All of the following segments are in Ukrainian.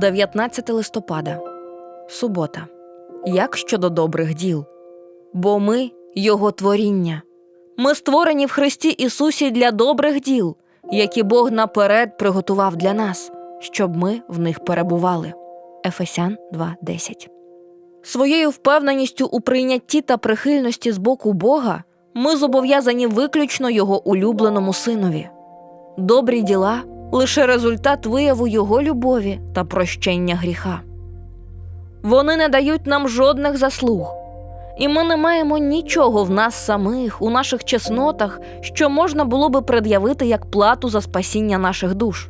19 листопада, субота. Як щодо добрих діл? Бо ми Його творіння. Ми створені в Христі Ісусі для добрих діл, які Бог наперед приготував для нас, щоб ми в них перебували. Ефесян 2.10 Своєю впевненістю у прийнятті та прихильності з боку Бога ми зобов'язані виключно Його улюбленому синові. Добрі діла лише результат вияву Його любові та прощення гріха. Вони не дають нам жодних заслуг, і ми не маємо нічого в нас самих, у наших чеснотах, що можна було би пред'явити як плату за спасіння наших душ.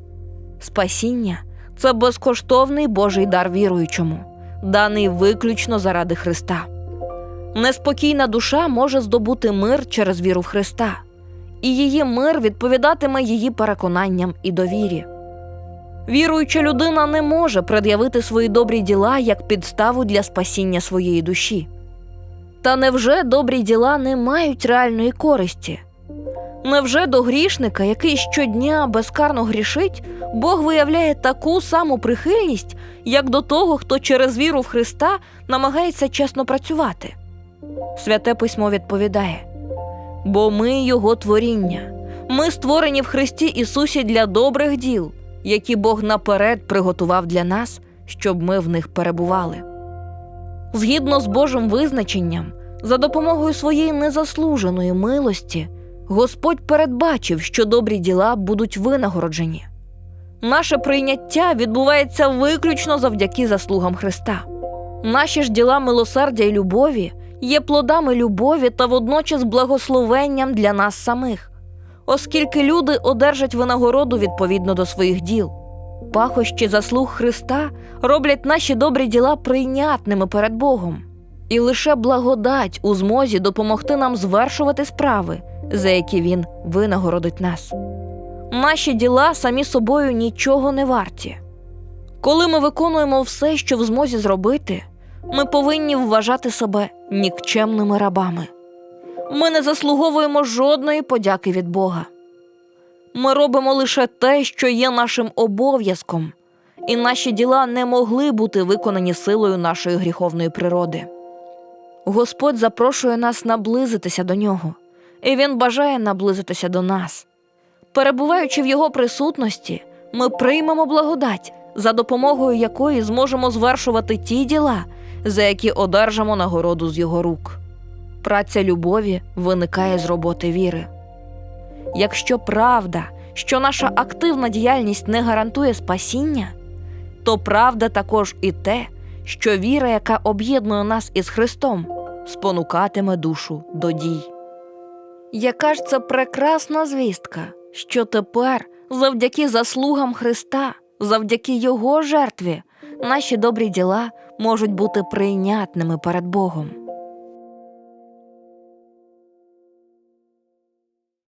Спасіння це безкоштовний Божий дар віруючому, даний виключно заради Христа. Неспокійна душа може здобути мир через віру в Христа, і її мир відповідатиме її переконанням і довірі. Віруюча людина не може пред'явити свої добрі діла як підставу для спасіння своєї душі. Та невже добрі діла не мають реальної користі? Невже до грішника, який щодня безкарно грішить, Бог виявляє таку саму прихильність, як до того, хто через віру в Христа намагається чесно працювати? Святе письмо відповідає: бо ми Його творіння, ми створені в Христі Ісусі для добрих діл, які Бог наперед приготував для нас, щоб ми в них перебували. Згідно з Божим визначенням, за допомогою своєї незаслуженої милості, Господь передбачив, що добрі діла будуть винагороджені. Наше прийняття відбувається виключно завдяки заслугам Христа. Наші ж діла милосердя і любові є плодами любові та водночас благословенням для нас самих, оскільки люди одержать винагороду відповідно до своїх діл. Пахощі заслуг Христа роблять наші добрі діла прийнятними перед Богом, і лише благодать у змозі допомогти нам звершувати справи, за які Він винагородить нас. Наші діла самі собою нічого не варті. Коли ми виконуємо все, що в змозі зробити, ми повинні вважати себе нікчемними рабами. Ми не заслуговуємо жодної подяки від Бога. Ми робимо лише те, що є нашим обов'язком, і наші діла не могли бути виконані силою нашої гріховної природи. Господь запрошує нас наблизитися до нього, і Він бажає наблизитися до нас. Перебуваючи в Його присутності, ми приймемо благодать, за допомогою якої зможемо звершувати ті діла, за які одержимо нагороду з його рук. Праця любові виникає з роботи віри. Якщо правда, що наша активна діяльність не гарантує спасіння, то правда також і те, що віра, яка об'єднує нас із Христом, спонукатиме душу до дій. Яка ж це прекрасна звістка, що тепер, завдяки заслугам Христа, завдяки Його жертві, наші добрі діла можуть бути прийнятними перед Богом.